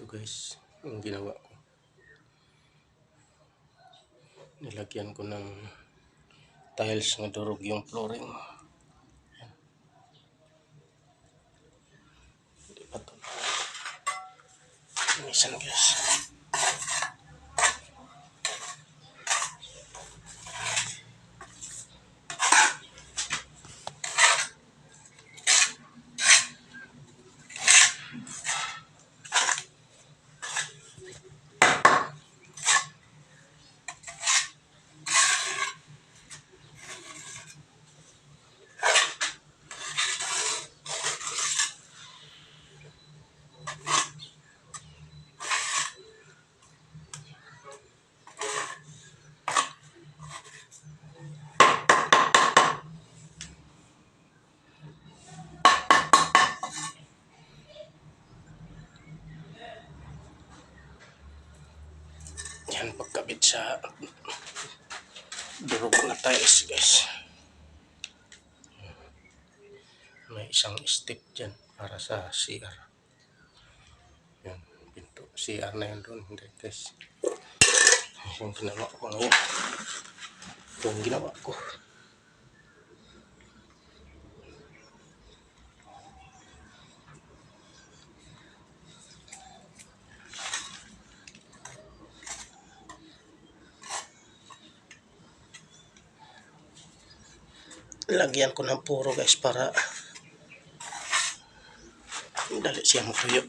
Ito guys, yung ginawa ko. Nilagyan ko ng tiles na durog yung flooring. Hindi pa ito. Guys. Yan pagkabit sa durog na tiles guys. May isang step dyan para sa CR. Yan, pinto. CR na yun doon. Hindi guys. Yung ginawa ko ngayon. Yung ginawa ko. Lagyan ko ng puro guys para dali siya matuyo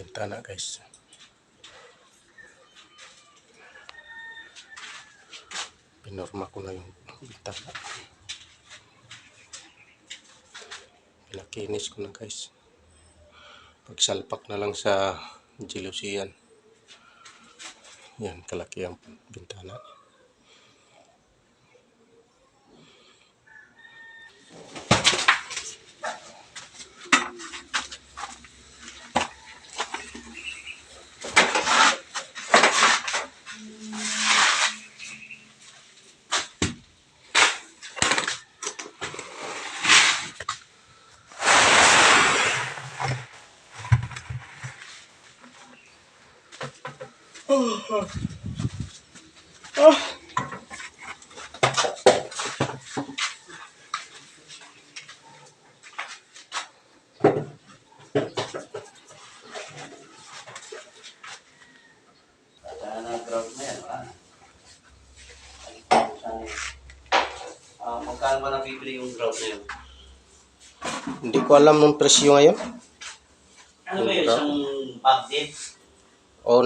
bintana guys. Pinorma ko na yung bintana. Pinakinis ko na guys. Pagsalpak na lang sa jelusian. Yan kalaki ang bintana Yan, ah. Ah, magkano ba nabibili yung ground na yun? hindi ko alam ng presyo ngayon Ano ba yun? Isang bag din? o